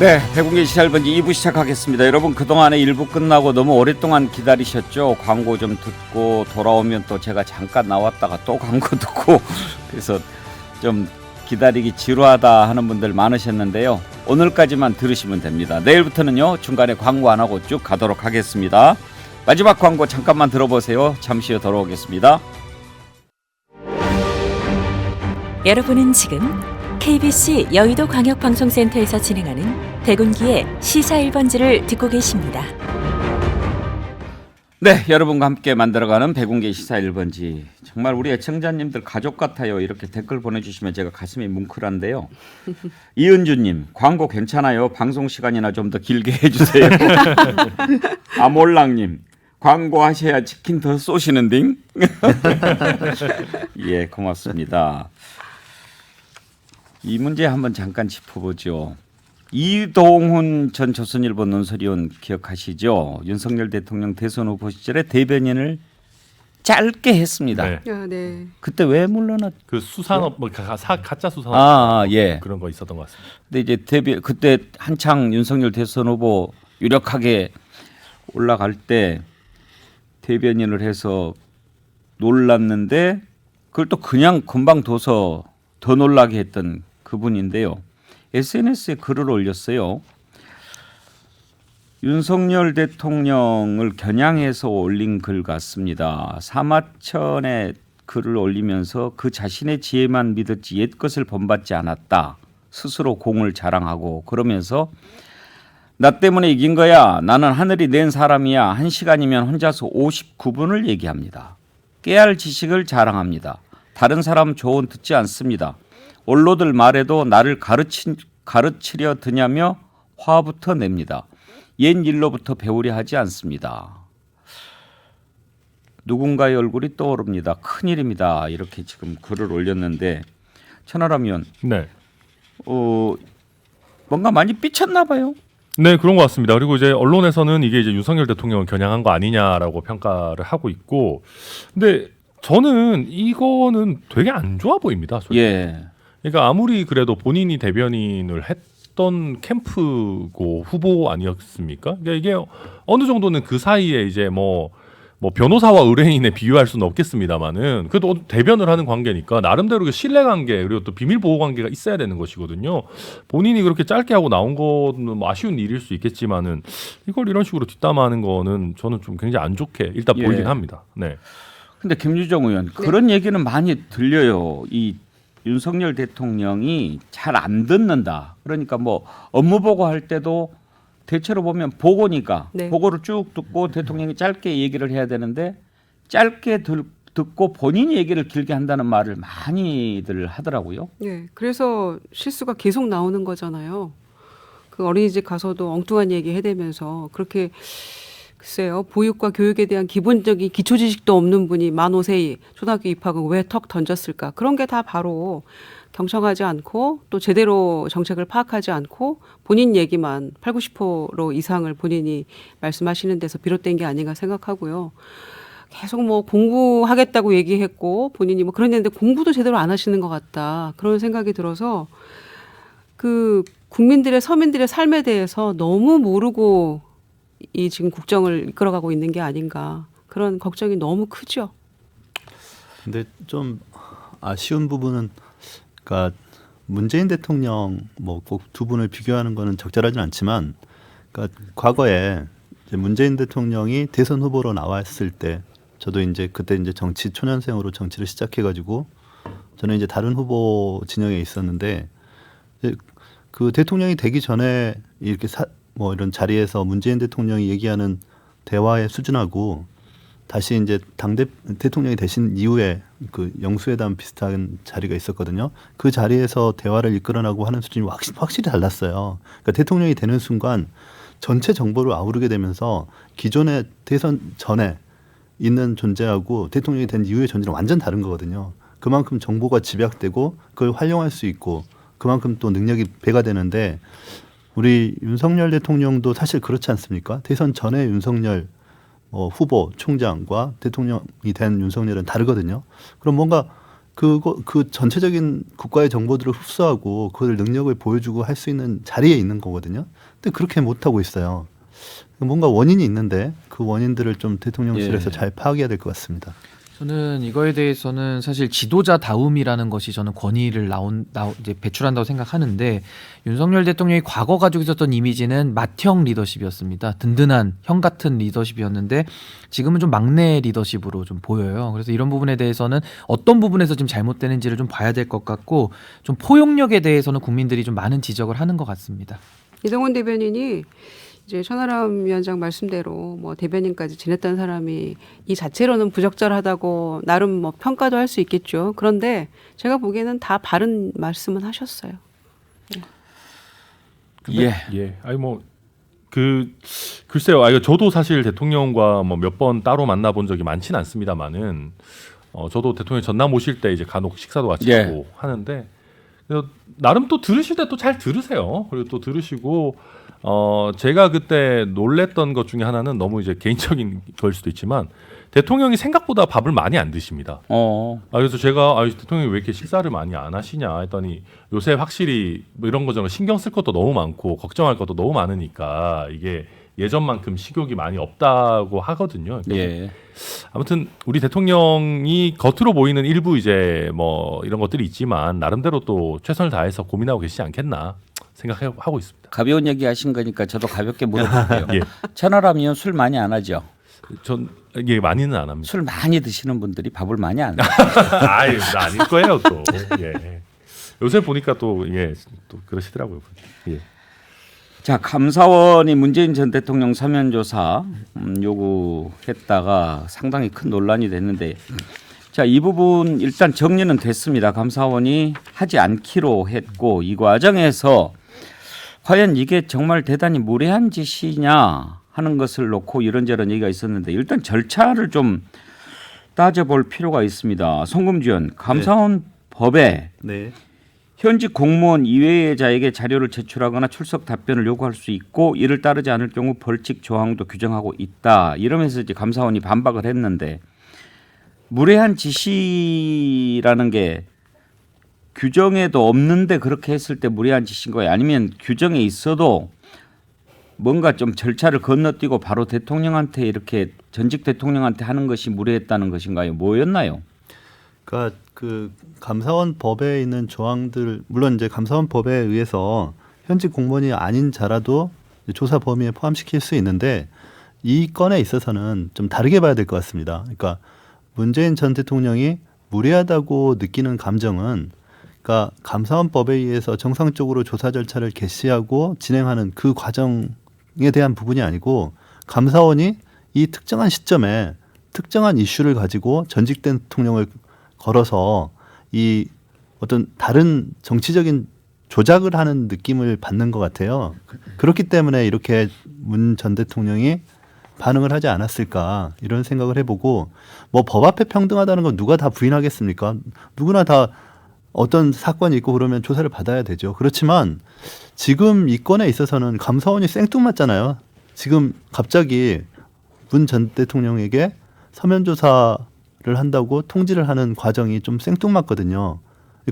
네, 백운계 시찰번지 2부 시작하겠습니다. 여러분 그동안에 1부 끝나고 너무 오랫동안 기다리셨죠? 광고 좀 듣고 돌아오면 또 제가 잠깐 나왔다가 또 광고 듣고 그래서 좀 기다리기 지루하다 하는 분들 많으셨는데요. 오늘까지만 들으시면 됩니다. 내일부터는요 중간에 광고 안 하고 쭉 가도록 하겠습니다. 마지막 광고 잠깐만 들어보세요. 잠시 후 돌아오겠습니다. 여러분은 지금 KBC 여의도 광역방송센터에서 진행하는 백운기의 시사 1번지를 듣고 계십니다. 네, 여러분과 함께 만들어가는 백운계 시사 1번지. 정말 우리 애청자님들 가족 같아요. 이렇게 댓글 보내주시면 제가 가슴이 뭉클한데요. 이은주님, 광고 괜찮아요. 방송 시간이나 좀 더 길게 해주세요. 아몰랑님, 광고 하셔야 치킨 더 쏘시는 딩. 예, 고맙습니다. 이 문제 한번 잠깐 짚어보죠. 이동훈 전 조선일보 논설위원 기억하시죠? 윤석열 대통령 대선 후보 시절에 대변인을 짧게 했습니다. 네. 아, 네. 그때 왜 물러났? 그 수산업 뭐 가, 사, 가짜 수산업 아, 아, 예. 그런 거 있었던 것 같습니다. 근데 이제 대변 그때 한창 윤석열 대선 후보 유력하게 올라갈 때 대변인을 해서 놀랐는데 그걸 또 그냥 금방 둬서 더 놀라게 했던 그분인데요. SNS에 글을 올렸어요. 윤석열 대통령을 겨냥해서 올린 글 같습니다. 사마천에 글을 올리면서 그 자신의 지혜만 믿었지 옛 것을 본받지 않았다. 스스로 공을 자랑하고 그러면서 나 때문에 이긴 거야. 나는 하늘이 낸 사람이야. 한 시간이면 혼자서 59분을 얘기합니다. 깨알 지식을 자랑합니다. 다른 사람 조언 듣지 않습니다. 원로들 말에도 나를 가르치, 가르치려 드냐며 화부터 냅니다. 옛 일로부터 배우려 하지 않습니다. 누군가의 얼굴이 떠오릅니다. 큰일입니다. 이렇게 지금 글을 올렸는데 천하람 의원 네. 어, 뭔가 많이 삐쳤나 봐요. 네, 그런 것 같습니다. 그리고 이제 언론에서는 이게 이제 윤석열 대통령을 겨냥한 거 아니냐라고 평가를 하고 있고, 근데 저는 이거는 되게 안 좋아 보입니다. 솔직히. 예. 그러니까 아무리 그래도 본인이 대변인을 했던 캠프고 후보 아니었습니까? 그러니까 이게 어느 정도는 그 사이에 이제 뭐. 뭐 변호사와 의뢰인에 비유할 수는 없겠습니다만은 그래도 대변을 하는 관계니까 나름대로 그 신뢰 관계 그리고 또 비밀 보호 관계가 있어야 되는 것이거든요. 본인이 그렇게 짧게 하고 나온 거는 뭐 아쉬운 일일 수 있겠지만은 이걸 이런 식으로 뒷담화하는 거는 저는 좀 굉장히 안 좋게 일단 예. 보이긴 합니다. 네. 근데 김유정 의원 그런 얘기는 많이 들려요. 이 윤석열 대통령이 잘 안 듣는다. 그러니까 뭐 업무 보고 할 때도 대체로 보면 보고니까 네. 보고를 쭉 듣고 대통령이 짧게 얘기를 해야 되는데 짧게 들, 듣고 본인 얘기를 길게 한다는 말을 많이들 하더라고요. 네. 그래서 실수가 계속 나오는 거잖아요. 그 어린이집 가서도 엉뚱한 얘기 해대면서 그렇게 글쎄요 보육과 교육에 대한 기본적인 기초 지식도 없는 분이 만 5세 초등학교 입학을 왜 턱 던졌을까 그런 게 다 바로 경청하지 않고 또 제대로 정책을 파악하지 않고 본인 얘기만 8, 90% 이상을 본인이 말씀하시는 데서 비롯된 게 아닌가 생각하고요. 계속 뭐 공부하겠다고 얘기했고 본인이 뭐 그런 얘기인데 공부도 제대로 안 하시는 것 같다 그런 생각이 들어서 그 국민들의 서민들의 삶에 대해서 너무 모르고 이 지금 국정을 이끌어가고 있는 게 아닌가 그런 걱정이 너무 크죠. 근데 좀 아쉬운 부분은 그러니까 문재인 대통령 뭐 꼭 두 분을 비교하는 거는 적절하진 않지만 그러니까 과거에 문재인 대통령이 대선 후보로 나왔을 때 저도 이제 그때 이제 정치 초년생으로 정치를 시작해 가지고 저는 이제 다른 후보 진영에 있었는데 그 대통령이 되기 전에 이렇게 사, 뭐 이런 자리에서 문재인 대통령이 얘기하는 대화의 수준하고 다시 이제 당 대, 대통령이 되신 이후에 그 영수회담 비슷한 자리가 있었거든요. 그 자리에서 대화를 이끌어나고 하는 수준이 확실히, 확실히 달랐어요. 그러니까 대통령이 되는 순간 전체 정보를 아우르게 되면서 기존의 대선 전에 있는 존재하고 대통령이 된 이후의 존재는 완전 다른 거거든요. 그만큼 정보가 집약되고 그걸 활용할 수 있고 그만큼 또 능력이 배가 되는데 우리 윤석열 대통령도 사실 그렇지 않습니까? 대선 전에 윤석열 어, 후보 총장과 대통령이 된 윤석열은 다르거든요. 그럼 뭔가 그거 그 전체적인 국가의 정보들을 흡수하고 그걸 능력을 보여주고 할 수 있는 자리에 있는 거거든요. 근데 그렇게 못 하고 있어요. 뭔가 원인이 있는데 그 원인들을 좀 대통령실에서 예. 잘 파악해야 될 것 같습니다. 저는 이거에 대해서는 사실 지도자 다움이라는 것이 저는 권위를 나온 나 이제 배출한다고 생각하는데 윤석열 대통령이 과거 가지고 있었던 이미지는 맏형 리더십이었습니다. 든든한 형 같은 리더십이었는데 지금은 좀 막내 리더십으로 좀 보여요. 그래서 이런 부분에 대해서는 어떤 부분에서 지금 잘못되는지를 좀 봐야 될 것 같고 좀 포용력에 대해서는 국민들이 좀 많은 지적을 하는 것 같습니다. 이동훈 대변인이 이제 천하람 위원장 말씀대로 뭐 대변인까지 지냈던 사람이 이 자체로는 부적절하다고 나름 뭐 평가도 할 수 있겠죠. 그런데 제가 보기에는 다 바른 말씀은 하셨어요. 예. 예. 아니 뭐 그 글쎄요. 아 이거 저도 사실 대통령과 뭐 몇 번 따로 만나 본 적이 많지는 않습니다만은 어 저도 대통령 전남 오실 때 이제 간혹 식사도 같이 예. 하고 하는데 나름 또 들으실 때 또 잘 들으세요. 그리고 또 들으시고 어 제가 그때 놀랬던 것 중에 하나는 너무 이제 개인적인 걸 수도 있지만 대통령이 생각보다 밥을 많이 안 드십니다. 어. 아 그래서 제가 아 대통령이 왜 이렇게 식사를 많이 안 하시냐 했더니 요새 확실히 뭐 이런 거저런 신경 쓸 것도 너무 많고 걱정할 것도 너무 많으니까 이게 예전만큼 식욕이 많이 없다고 하거든요. 예. 아무튼 우리 대통령이 겉으로 보이는 일부 이제 뭐 이런 것들이 있지만 나름대로 또 최선을 다해서 고민하고 계시지 않겠나 생각하고 있습니다. 가벼운 얘기 하신 거니까 저도 가볍게 물어볼게요. 예. 천하람이요 술 많이 안 하죠. 전 이게 많이는 안 합니다. 술 많이 드시는 분들이 밥을 많이 안. 아유, 나 아닐 거예요 또. 예. 요새 보니까 또 예, 또 그러시더라고요. 예. 자 감사원이 문재인 전 대통령 사면 조사 음, 요구했다가 상당히 큰 논란이 됐는데 자 이 부분 일단 정리는 됐습니다. 감사원이 하지 않기로 했고 이 과정에서 과연 이게 정말 대단히 무례한 짓이냐 하는 것을 놓고 이런저런 얘기가 있었는데 일단 절차를 좀 따져볼 필요가 있습니다. 송금주연 감사원 법에 네. 현직 공무원 이외의 자에게 자료를 제출하거나 출석 답변을 요구할 수 있고 이를 따르지 않을 경우 벌칙 조항도 규정하고 있다. 이러면서 이제 감사원이 반박을 했는데 무례한 지시라는 게 규정에도 없는데 그렇게 했을 때 무례한 짓인 거예요. 아니면 규정에 있어도 뭔가 좀 절차를 건너뛰고 바로 대통령한테 이렇게 전직 대통령한테 하는 것이 무례했다는 것인가요? 뭐였나요? 그러니까 그 감사원 법에 있는 조항들 물론 이제 감사원 법에 의해서 현직 공무원이 아닌 자라도 조사 범위에 포함시킬 수 있는데 이 건에 있어서는 좀 다르게 봐야 될 것 같습니다. 그러니까 문재인 전 대통령이 무례하다고 느끼는 감정은 그러니까 감사원법에 의해서 정상적으로 조사 절차를 개시하고 진행하는 그 과정에 대한 부분이 아니고 감사원이 이 특정한 시점에 특정한 이슈를 가지고 전직 대통령을 걸어서 이 어떤 다른 정치적인 조작을 하는 느낌을 받는 것 같아요. 그렇기 때문에 이렇게 문 전 대통령이 반응을 하지 않았을까 이런 생각을 해보고 뭐 법 앞에 평등하다는 건 누가 다 부인하겠습니까? 누구나 다 어떤 사건이 있고 그러면 조사를 받아야 되죠. 그렇지만 지금 이 건에 있어서는 감사원이 생뚱맞잖아요. 지금 갑자기 문 전 대통령에게 서면 조사를 한다고 통지를 하는 과정이 좀 생뚱맞거든요.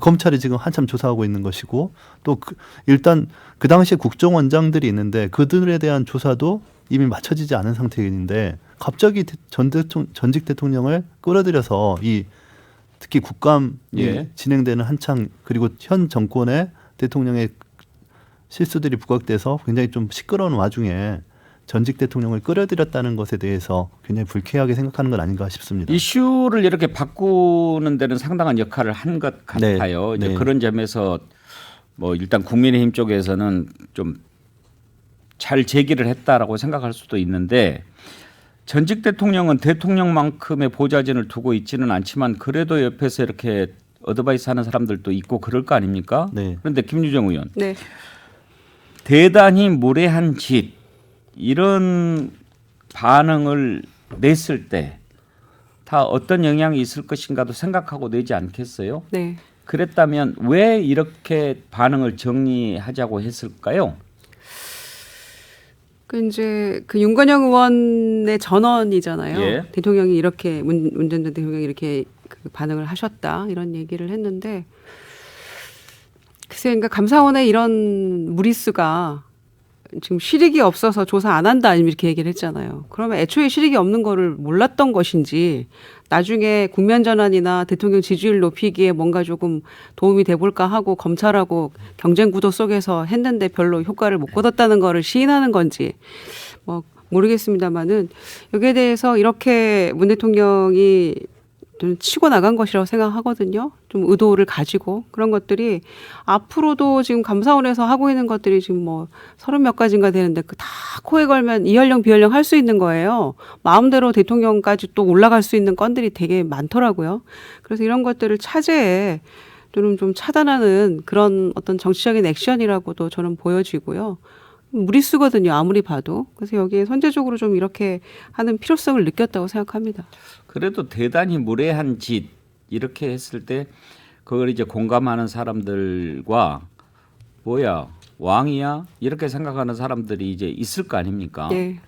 검찰이 지금 한참 조사하고 있는 것이고 또 그, 일단 그 당시에 국정원장들이 있는데 그들에 대한 조사도 이미 맞춰지지 않은 상태인데 갑자기 대- 전 대통령, 전직 대통령을 끌어들여서 이 특히 국감이 예. 진행되는 한창 그리고 현 정권의 대통령의 실수들이 부각돼서 굉장히 좀 시끄러운 와중에 전직 대통령을 끌어들였다는 것에 대해서 굉장히 불쾌하게 생각하는 건 아닌가 싶습니다. 이슈를 이렇게 바꾸는 데는 상당한 역할을 한것 네. 같아요. 이제 네. 그런 점에서 뭐 일단 국민의힘 쪽에서는 좀 잘 제기를 했다라고 생각할 수도 있는데 전직 대통령은 대통령만큼의 보좌진을 두고 있지는 않지만 그래도 옆에서 이렇게 어드바이스 하는 사람들도 있고 그럴 거 아닙니까? 네. 그런데 김유정 의원 네. 대단히 무례한 짓 이런 반응을 냈을 때 다 어떤 영향이 있을 것인가도 생각하고 내지 않겠어요? 네. 그랬다면 왜 이렇게 반응을 정리하자고 했을까요? 그 이제 그 윤건영 의원의 전언이잖아요. 예. 대통령이 이렇게 문, 문전 전 대통령이 이렇게 그 반응을 하셨다 이런 얘기를 했는데 글쎄, 그러니까 감사원의 이런 무리수가 지금 실익이 없어서 조사 안 한다 이렇게 얘기를 했잖아요. 그러면 애초에 실익이 없는 거를 몰랐던 것인지 나중에 국면 전환이나 대통령 지지율 높이기에 뭔가 조금 도움이 돼 볼까 하고 검찰하고 경쟁 구도 속에서 했는데 별로 효과를 못 거뒀다는 거를 시인하는 건지 뭐 모르겠습니다만은 여기에 대해서 이렇게 문 대통령이 좀 치고 나간 것이라고 생각하거든요. 좀 의도를 가지고 그런 것들이 앞으로도 지금 감사원에서 하고 있는 것들이 지금 뭐 서른 몇 가지인가 되는데 그 다 코에 걸면 이연령 비연령 할 수 있는 거예요. 마음대로 대통령까지 또 올라갈 수 있는 건들이 되게 많더라고요. 그래서 이런 것들을 차제에 좀, 좀 차단하는 그런 어떤 정치적인 액션이라고도 저는 보여지고요. 무리수거든요. 아무리 봐도. 그래서 여기에 선제적으로 좀 이렇게 하는 필요성을 느꼈다고 생각합니다. 그래도 대단히 무례한 짓 이렇게 했을 때 그걸 이제 공감하는 사람들과 뭐야 왕이야 이렇게 생각하는 사람들이 이제 있을 거 아닙니까? 네.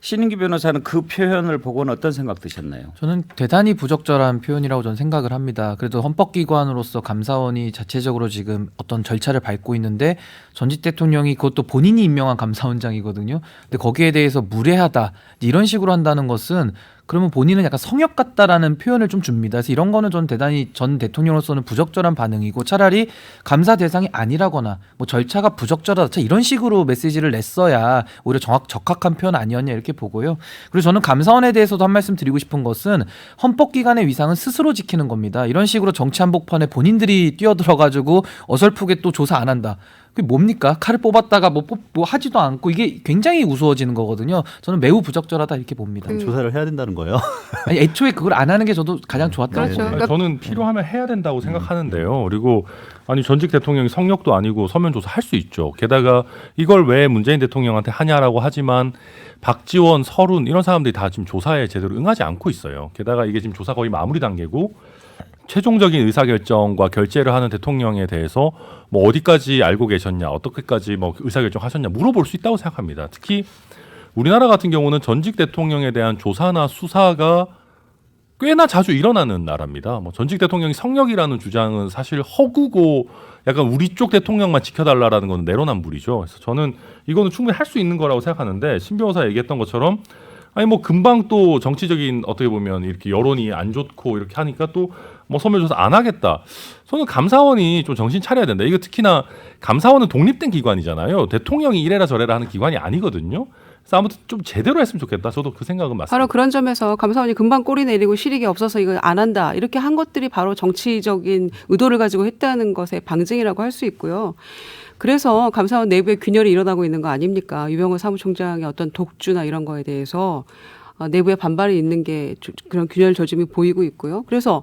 신인기 변호사는 그 표현을 보고는 어떤 생각 드셨나요? 저는 대단히 부적절한 표현이라고 저는 생각을 합니다. 그래도 헌법기관으로서 감사원이 자체적으로 지금 어떤 절차를 밟고 있는데 전직 대통령이 그것도 본인이 임명한 감사원장이거든요. 근데 거기에 대해서 무례하다 이런 식으로 한다는 것은 그러면 본인은 약간 성역 같다라는 표현을 좀 줍니다. 그래서 이런 거는 저는 대단히 전 대통령으로서는 부적절한 반응이고 차라리 감사 대상이 아니라거나 뭐 절차가 부적절하다 차 이런 식으로 메시지를 냈어야 오히려 정확 적합한 표현 아니었냐 이렇게 보고요. 그리고 저는 감사원에 대해서도 한 말씀 드리고 싶은 것은 헌법기관의 위상은 스스로 지키는 겁니다. 이런 식으로 정치 한복판에 본인들이 뛰어들어가지고 어설프게 또 조사 안 한다. 그게 뭡니까? 칼을 뽑았다가 뭐, 뽑, 뭐 하지도 않고 이게 굉장히 우스워지는 거거든요. 저는 매우 부적절하다 이렇게 봅니다. 그- 조사를 해야 된다는 거예요. 아니, 애초에 그걸 안 하는 게 저도 가장 좋았다고 그렇죠. 봅니다. 저는 필요하면 해야 된다고 생각하는데요. 그리고 아니 전직 대통령이 성역도 아니고 서면 조사 할 수 있죠. 게다가 이걸 왜 문재인 대통령한테 하냐라고 하지만 박지원, 설훈 이런 사람들이 다 지금 조사에 제대로 응하지 않고 있어요. 게다가 이게 지금 조사 거의 마무리 단계고 최종적인 의사결정과 결재를 하는 대통령에 대해서 뭐 어디까지 알고 계셨냐, 어떻게까지 뭐 의사결정 하셨냐 물어볼 수 있다고 생각합니다. 특히 우리나라 같은 경우는 전직 대통령에 대한 조사나 수사가 꽤나 자주 일어나는 나라입니다. 뭐 전직 대통령이 성역이라는 주장은 사실 허구고 약간 우리 쪽 대통령만 지켜달라라는 건 내로남불이죠. 그래서 저는 이거는 충분히 할 수 있는 거라고 생각하는데 신 변호사 얘기했던 것처럼 아니 뭐 금방 또 정치적인 어떻게 보면 이렇게 여론이 안 좋고 이렇게 하니까 또 뭐 서면 조사 안 하겠다. 저는 감사원이 좀 정신 차려야 된다. 이거 특히나 감사원은 독립된 기관이잖아요. 대통령이 이래라 저래라 하는 기관이 아니거든요. 그래서 아무튼 좀 제대로 했으면 좋겠다. 저도 그 생각은 맞습니다. 바로 그런 점에서 감사원이 금방 꼬리 내리고 실익이 없어서 이거 안 한다 이렇게 한 것들이 바로 정치적인 의도를 가지고 했다는 것의 방증이라고 할 수 있고요. 그래서 감사원 내부에 균열이 일어나고 있는 거 아닙니까? 유병호 사무총장의 어떤 독주나 이런 거에 대해서 어, 내부에 반발이 있는 게 조- 그런 균열 조짐이 보이고 있고요. 그래서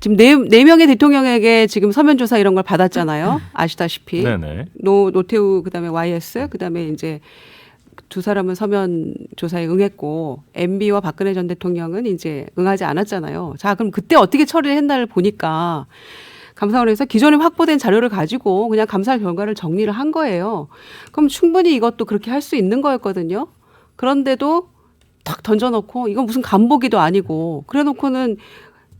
지금 네, 네 명의 대통령에게 지금 서면 조사 이런 걸 받았잖아요. 아시다시피 네네. 노 노태우 그다음에 YS 그다음에 이제 두 사람은 서면 조사에 응했고 MB와 박근혜 전 대통령은 이제 응하지 않았잖아요. 자, 그럼 그때 어떻게 처리를 했나를 보니까 감사원에서 기존에 확보된 자료를 가지고 그냥 감사 결과를 정리를 한 거예요. 그럼 충분히 이것도 그렇게 할 수 있는 거였거든요. 그런데도 탁 던져놓고 이건 무슨 간보기도 아니고 그래놓고는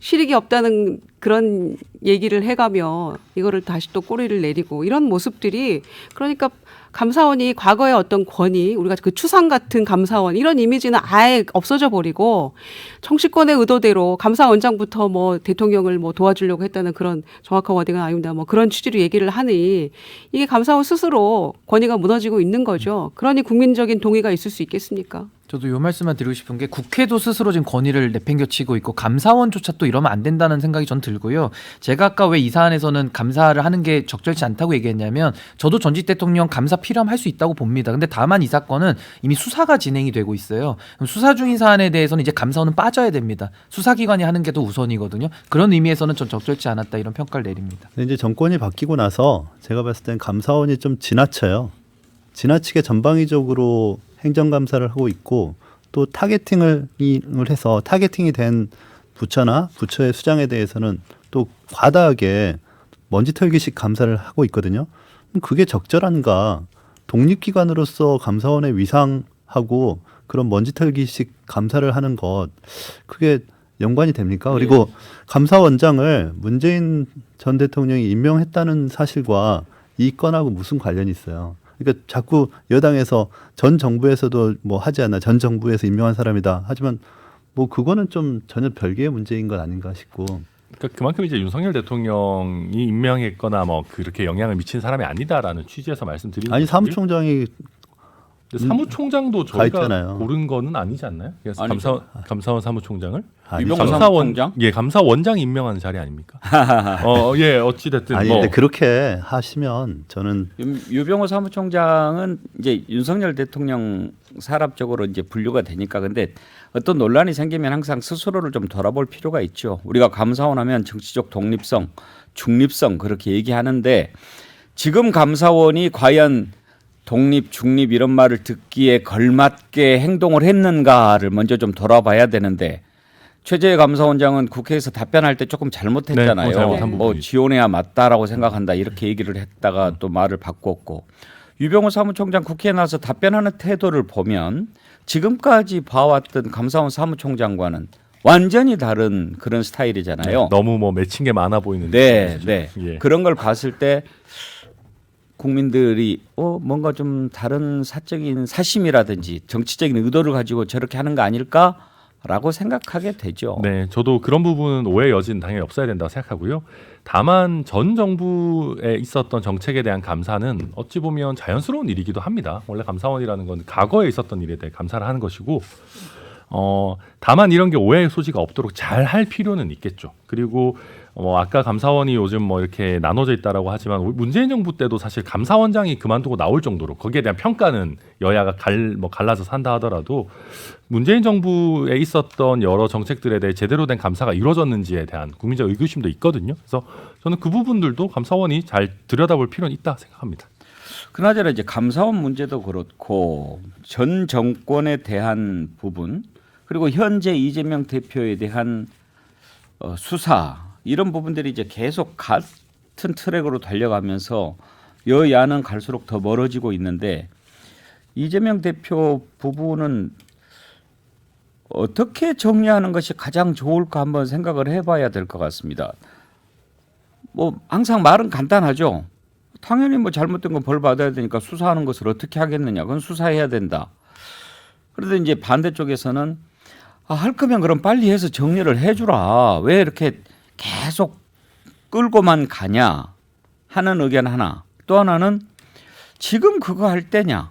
실익이 없다는 그런 얘기를 해가며 이거를 다시 또 꼬리를 내리고 이런 모습들이 그러니까 감사원이 과거의 어떤 권위 우리가 그 추상 같은 감사원 이런 이미지는 아예 없어져 버리고 정치권의 의도대로 감사원장부터 뭐 대통령을 뭐 도와주려고 했다는 그런 정확한 워딩은 아닙니다. 뭐 그런 취지로 얘기를 하니 이게 감사원 스스로 권위가 무너지고 있는 거죠. 그러니 국민적인 동의가 있을 수 있겠습니까? 저도 요 말씀만 드리고 싶은 게 국회도 스스로 지금 권위를 내팽겨치고 있고 감사원조차 또 이러면 안 된다는 생각이 전 들고요. 제가 아까 왜 이 사안에서는 감사를 하는 게 적절치 않다고 얘기했냐면 저도 전직 대통령 감사 필요하면 할수 있다고 봅니다. 근데 다만 이 사건은 이미 수사가 진행이 되고 있어요. 수사 중인 사안에 대해서는 이제 감사원은 빠져야 됩니다. 수사기관이 하는 게 더 우선이거든요. 그런 의미에서는 전 적절치 않았다 이런 평가를 내립니다. 이제 정권이 바뀌고 나서 제가 봤을 땐 감사원이 좀 지나쳐요. 지나치게 전방위적으로 행정감사를 하고 있고 또 타겟팅을 을 해서 타겟팅이 된 부처나 부처의 수장에 대해서는 또 과다하게 먼지 털기식 감사를 하고 있거든요. 그게 적절한가? 독립기관으로서 감사원의 위상하고 그런 먼지 털기식 감사를 하는 것 그게 연관이 됩니까? 그리고 감사원장을 문재인 전 대통령이 임명했다는 사실과 이 건하고 무슨 관련이 있어요? 그러니까 자꾸 여당에서 전 정부에서도 뭐 하지 않나 전 정부에서 임명한 사람이다. 하지만 뭐 그거는 좀 전혀 별개의 문제인 것 아닌가 싶고 그러니까 그만큼 이제 윤석열 대통령이 임명했거나 뭐 그렇게 영향을 미친 사람이 아니다라는 취지에서 말씀드리는 아니. 사무총장이 사무총장도 가 저희가 있잖아요. 고른 거는 아니지 않나요? 그래서 아니죠. 감사 감사원 사무총장을 아니, 유병호 저- 감사원 사무총장? 예 감사원장 임명하는 자리 아닙니까? 어, 예 어찌 됐든 아니 뭐 근데 그렇게 하시면 저는 유- 유병호 사무총장은 이제 윤석열 대통령 사람적으로 이제 분류가 되니까 근데 어떤 논란이 생기면 항상 스스로를 좀 돌아볼 필요가 있죠. 우리가 감사원 하면 정치적 독립성, 중립성 그렇게 얘기하는데 지금 감사원이 과연 독립, 중립 이런 말을 듣기에 걸맞게 행동을 했는가를 먼저 좀 돌아봐야 되는데 최재해 감사원장은 국회에서 답변할 때 조금 잘못했잖아요. 네, 뭐 잘못한 뭐. 지원해야 맞다라고 생각한다 이렇게 얘기를 했다가 또 말을 바꿨고 유병호 사무총장 국회에 나서 답변하는 태도를 보면 지금까지 봐왔던 감사원 사무총장과는 완전히 다른 그런 스타일이잖아요. 너무 뭐 맺힌 게 많아 보이는 네? 네. 예. 그런 걸 봤을 때 국민들이 어 뭔가 좀 다른 사적인 사심이라든지 정치적인 의도를 가지고 저렇게 하는 거 아닐까 라고 생각하게 되죠. 네, 저도 그런 부분은 오해 여지는 당연히 없어야 된다고 생각하고요. 다만 전 정부에 있었던 정책에 대한 감사는 어찌 보면 자연스러운 일이기도 합니다. 원래 감사원이라는 건 과거에 있었던 일에 대해 감사를 하는 것이고, 어 다만 이런 게 오해의 소지가 없도록 잘 할 필요는 있겠죠. 그리고 어 아까 감사원이 요즘 뭐 이렇게 나눠져 있다라고 하지만 문재인 정부 때도 사실 감사원장이 그만두고 나올 정도로 거기에 대한 평가는 여야가 갈 뭐 갈라서 산다 하더라도 문재인 정부에 있었던 여러 정책들에 대해 제대로 된 감사가 이루어졌는지에 대한 국민적 의구심도 있거든요. 그래서 저는 그 부분들도 감사원이 잘 들여다볼 필요는 있다 생각합니다. 그나저나 이제 감사원 문제도 그렇고 전 정권에 대한 부분 그리고 현재 이재명 대표에 대한 어, 수사 이런 부분들이 이제 계속 같은 트랙으로 달려가면서 여야는 갈수록 더 멀어지고 있는데 이재명 대표 부분은 어떻게 정리하는 것이 가장 좋을까 한번 생각을 해봐야 될 것 같습니다. 뭐 항상 말은 간단하죠. 당연히 뭐 잘못된 건 벌 받아야 되니까 수사하는 것을 어떻게 하겠느냐. 그건 수사해야 된다. 그런데 이제 반대쪽에서는 아, 할 거면 그럼 빨리 해서 정리를 해주라. 왜 이렇게 계속 끌고만 가냐 하는 의견 하나. 또 하나는 지금 그거 할 때냐.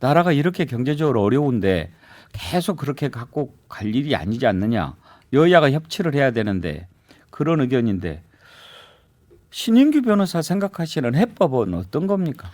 나라가 이렇게 경제적으로 어려운데 계속 그렇게 갖고 갈 일이 아니지 않느냐. 여야가 협치를 해야 되는데 그런 의견인데 신인규 변호사 생각하시는 해법은 어떤 겁니까?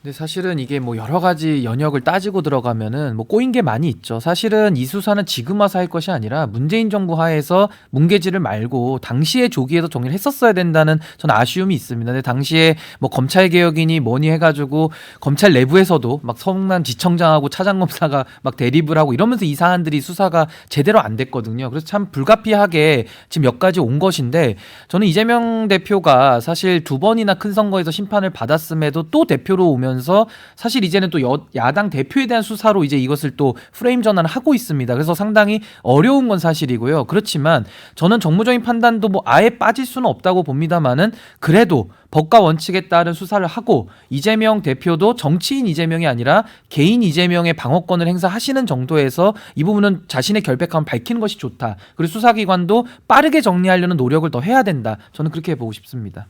근데 사실은 이게 뭐 여러 가지 연역을 따지고 들어가면은 뭐 꼬인 게 많이 있죠. 사실은 이 수사는 지금 와서 할 것이 아니라 문재인 정부 하에서 뭉개지를 말고 당시에 조기에서 정리를 했었어야 된다는 저는 아쉬움이 있습니다. 근데 당시에 뭐 검찰 개혁이니 뭐니 해가지고 검찰 내부에서도 막 성남 지청장하고 차장검사가 막 대립을 하고 이러면서 이 사안들이 수사가 제대로 안 됐거든요. 그래서 참 불가피하게 지금 여기까지 온 것인데 저는 이재명 대표가 사실 두 번이나 큰 선거에서 심판을 받았음에도 또 대표로 오면 서 사실 이제는 또 여, 야당 대표에 대한 수사로 이제 이것을 또 프레임 전환을 하고 있습니다. 그래서 상당히 어려운 건 사실이고요. 그렇지만 저는 정무적인 판단도 뭐 아예 빠질 수는 없다고 봅니다만은 그래도 법과 원칙에 따른 수사를 하고 이재명 대표도 정치인 이재명이 아니라 개인 이재명의 방어권을 행사하시는 정도에서 이 부분은 자신의 결백함을 밝히는 것이 좋다. 그리고 수사기관도 빠르게 정리하려는 노력을 더 해야 된다. 저는 그렇게 보고 싶습니다.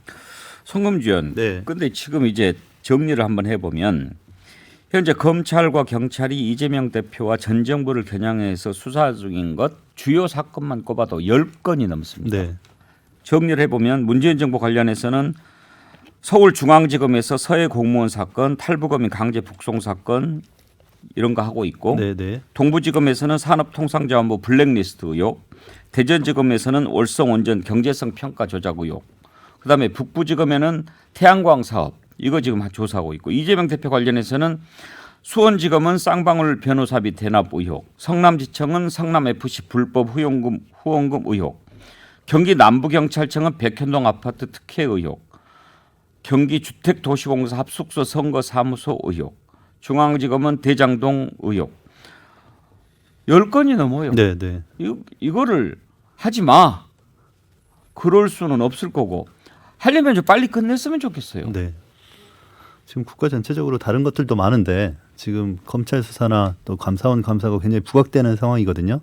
송금주연. 네. 근데 지금 이제 정리를 한번 해보면 현재 검찰과 경찰이 이재명 대표와 전 정부를 겨냥해서 수사 중인 것 주요 사건만 꼽아도 10건이 넘습니다. 네. 정리를 해보면 문재인 정부 관련해서는 서울중앙지검에서 서해 공무원 사건, 탈북어민 강제 북송 사건 이런 거 하고 있고 네, 네. 동부지검에서는 산업통상자원부 블랙리스트 의혹, 대전지검에서는 월성 원전 경제성 평가 조작 의혹, 그다음에 북부지검에는 태양광 사업 이거 지금 조사하고 있고 이재명 대표 관련해서는 수원지검은 쌍방울 변호사비 대납 의혹, 성남지청은 성남FC 불법 후원금 후원금 의혹, 경기 남부경찰청은 백현동 아파트 특혜 의혹, 경기 주택도시공사 합숙소 선거 사무소 의혹, 중앙지검은 대장동 의혹. 열 건이 넘어요. 네, 네. 이, 이거를 하지 마. 그럴 수는 없을 거고 하려면 좀 빨리 끝냈으면 좋겠어요. 네. 지금 국가 전체적으로 다른 것들도 많은데 지금 검찰 수사나 또 감사원 감사가 굉장히 부각되는 상황이거든요.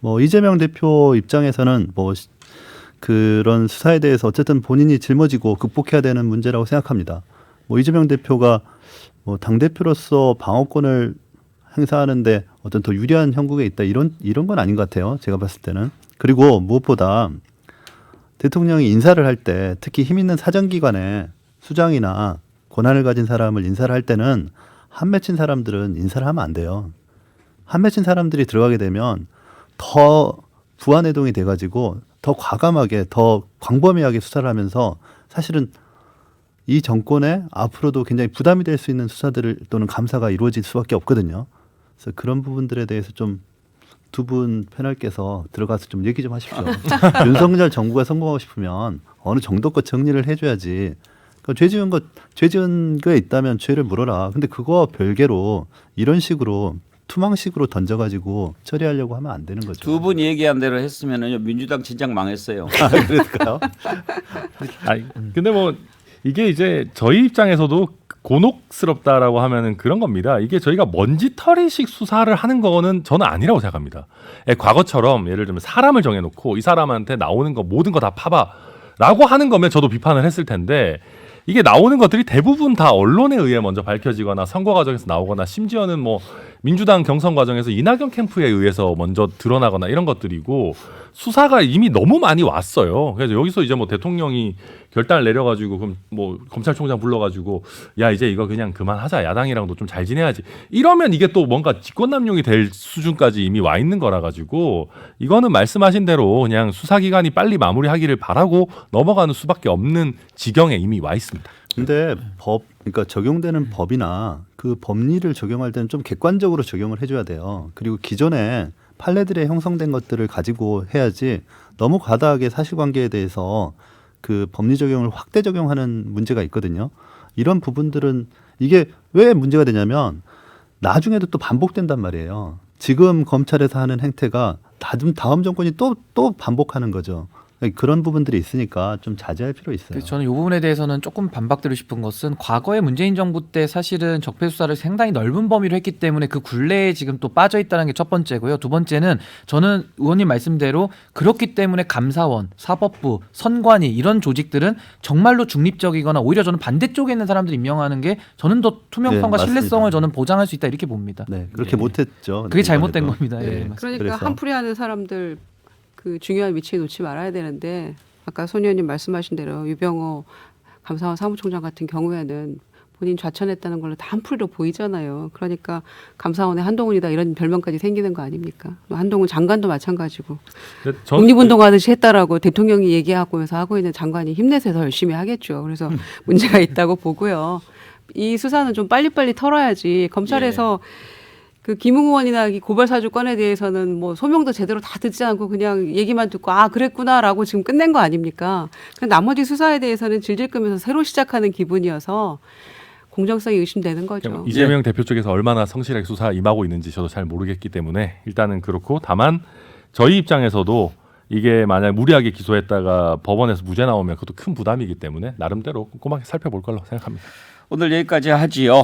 뭐 이재명 대표 입장에서는 뭐 시- 그런 수사에 대해서 어쨌든 본인이 짊어지고 극복해야 되는 문제라고 생각합니다. 뭐 이재명 대표가 뭐당 대표로서 방어권을 행사하는데 어떤 더 유리한 형국에 있다 이런 이런 건 아닌 것 같아요. 제가 봤을 때는 그리고 무엇보다 대통령이 인사를 할 때 특히 힘 있는 사정기관에 수장이나 권한을 가진 사람을 인사를 할 때는 한 맺힌 사람들은 인사를 하면 안 돼요. 한 맺힌 사람들이 들어가게 되면 더 부안해동이 돼가지고 더 과감하게 더 광범위하게 수사를 하면서 사실은 이 정권에 앞으로도 굉장히 부담이 될 수 있는 수사들을 또는 감사가 이루어질 수밖에 없거든요. 그래서 그런 부분들에 대해서 좀 두 분 패널께서 들어가서 좀 얘기 좀 하십시오. 윤석열 정부가 성공하고 싶으면 어느 정도껏 정리를 해줘야지. 그러니까 죄 지은 것, 죄 지은 거에 있다면 죄를 물어라. 근데 그거 별개로 이런 식으로 투망식으로 던져가지고 처리하려고 하면 안 되는 거죠. 두 분이 얘기한 대로 했으면은요 민주당 진작 망했어요. 아, 그럴까요? 아니, 근데 뭐 이게 이제 저희 입장에서도 곤혹스럽다라고 하면은 그런 겁니다. 이게 저희가 먼지털이식 수사를 하는 거는 저는 아니라고 생각합니다. 예, 과거처럼 예를 들면 사람을 정해놓고 이 사람한테 나오는 거 모든 거 다 파봐라고 하는 거면 저도 비판을 했을 텐데 이게 나오는 것들이 대부분 다 언론에 의해 먼저 밝혀지거나 선거 과정에서 나오거나 심지어는 뭐 민주당 경선 과정에서 이낙연 캠프에 의해서 먼저 드러나거나 이런 것들이고 수사가 이미 너무 많이 왔어요. 그래서 여기서 이제 뭐 대통령이 결단을 내려가지고 그럼 뭐 검찰총장 불러가지고 야 이제 이거 그냥 그만하자 야당이랑도 좀 잘 지내야지 이러면 이게 또 뭔가 직권남용이 될 수준까지 이미 와 있는 거라 가지고 이거는 말씀하신 대로 그냥 수사기관이 빨리 마무리하기를 바라고 넘어가는 수밖에 없는 지경에 이미 와 있습니다. 근데 법, 그러니까 적용되는 법이나 그 법리를 적용할 때는 좀 객관적으로 적용을 해줘야 돼요. 그리고 기존에 판례들에 형성된 것들을 가지고 해야지 너무 과다하게 사실관계에 대해서 그 법리 적용을 확대 적용하는 문제가 있거든요. 이런 부분들은 이게 왜 문제가 되냐면 나중에도 또 반복된단 말이에요. 지금 검찰에서 하는 행태가 다음 다음 정권이 또 또 반복하는 거죠. 그런 부분들이 있으니까 좀 자제할 필요 있어요. 저는 이 부분에 대해서는 조금 반박드리고 싶은 것은 과거에 문재인 정부 때 사실은 적폐 수사를 상당히 넓은 범위로 했기 때문에 그 굴레에 지금 또 빠져 있다는 게 첫 번째고요. 두 번째는 저는 의원님 말씀대로 그렇기 때문에 감사원, 사법부, 선관위 이런 조직들은 정말로 중립적이거나 오히려 저는 반대쪽에 있는 사람들 임명하는 게 저는 더 투명성과 네. 신뢰성을 저는 보장할 수 있다 이렇게 봅니다. 네, 그렇게 예. 못했죠. 그게 잘못된 이번에도. 겁니다. 예, 네. 맞습니다. 그러니까 그래서- 한풀이 하는 사람들 그 중요한 위치에 놓지 말아야 되는데 아까 손 의원님 말씀하신 대로 유병호 감사원 사무총장 같은 경우에는 본인 좌천했다는 걸로 다 한풀이로 보이잖아요. 그러니까 감사원의 한동훈이다 이런 별명까지 생기는 거 아닙니까? 뭐 한동훈 장관도 마찬가지고 근데 전- 독립운동 하듯이 했다라고 대통령이 얘기하고면서 하고 있는 장관이 힘내서 더 열심히 하겠죠. 그래서 문제가 있다고 보고요. 이 수사는 좀 빨리빨리 털어야지 검찰에서 그 김웅 의원이나 이 고발 사주 건에 대해서는 뭐 소명도 제대로 다 듣지 않고 그냥 얘기만 듣고 아 그랬구나라고 지금 끝낸 거 아닙니까? 그 나머지 수사에 대해서는 질질 끄면서 새로 시작하는 기분이어서 공정성이 의심되는 거죠. 이재명 대표 쪽에서 얼마나 성실하게 수사 임하고 있는지 저도 잘 모르겠기 때문에 일단은 그렇고 다만 저희 입장에서도 이게 만약 무리하게 기소했다가 법원에서 무죄 나오면 그것도 큰 부담이기 때문에 나름대로 꼼꼼하게 살펴볼 걸로 생각합니다. 오늘 여기까지 하지요.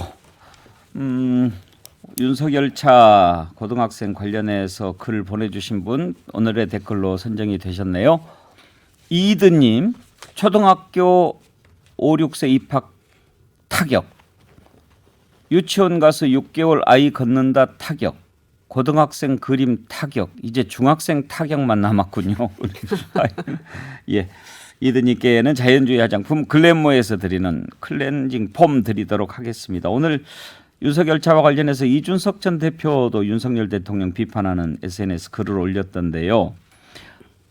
음, 윤석열 차 고등학생 관련해서 글 보내주신 분 오늘의 댓글로 선정이 되셨네요. 이드님 초등학교 5, 6세 입학 타격 유치원 가서 6개월 아이 걷는다 타격 고등학생 그림 타격 이제 중학생 타격만 남았군요. 예. 이드님께는 자연주의 화장품 글래모에서 드리는 클렌징 폼 드리도록 하겠습니다. 오늘 윤석열 차와 관련해서 이준석 전 대표도 윤석열 대통령 비판하는 SNS 글을 올렸던데요.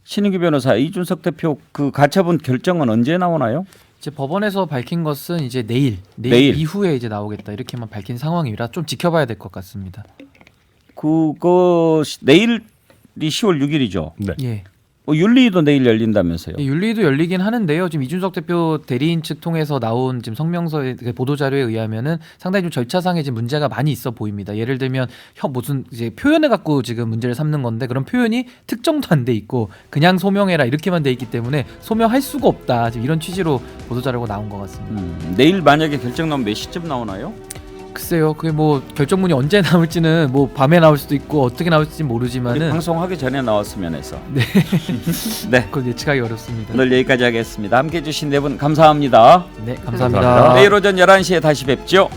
신인규 변호사 이준석 대표 그 가처분 결정은 언제 나오나요? 이제 법원에서 밝힌 것은 이제 내일, 내일, 내일. 이후에 이제 나오겠다 이렇게만 밝힌 상황이라 좀 지켜봐야 될 것 같습니다. 그거 시- 내일이 10월 6일이죠. 네. 예. 뭐 윤리도 내일 열린다면서요. 예, 윤리도 열리긴 하는데요. 지금 이준석 대표 대리인 측 통해서 나온 지금 성명서의 그 보도 자료에 의하면은 상당히 좀 절차상에 지금 문제가 많이 있어 보입니다. 예를 들면 형 무슨 이제 표현을 갖고 지금 문제를 삼는 건데 그런 표현이 특정도 안 돼 있고 그냥 소명해라 이렇게만 돼 있기 때문에 소명할 수가 없다. 지금 이런 취지로 보도 자료가 나온 것 같습니다. 음, 내일 만약에 결정 나면 몇 시쯤 나오나요? 글쎄요, 그게 뭐 결정문이 언제 나올지는 뭐 밤에 나올 수도 있고 어떻게 나올지 우리 모르지만은 방송하기 전에 나왔으면 해서. 네. 네. 그건 예측하기 어렵습니다. 오늘 여기까지 하겠습니다. 함께 해 주신 네 분 감사합니다. 네, 감사합니다. 감사합니다. 내일 오전 11시에 다시 뵙죠.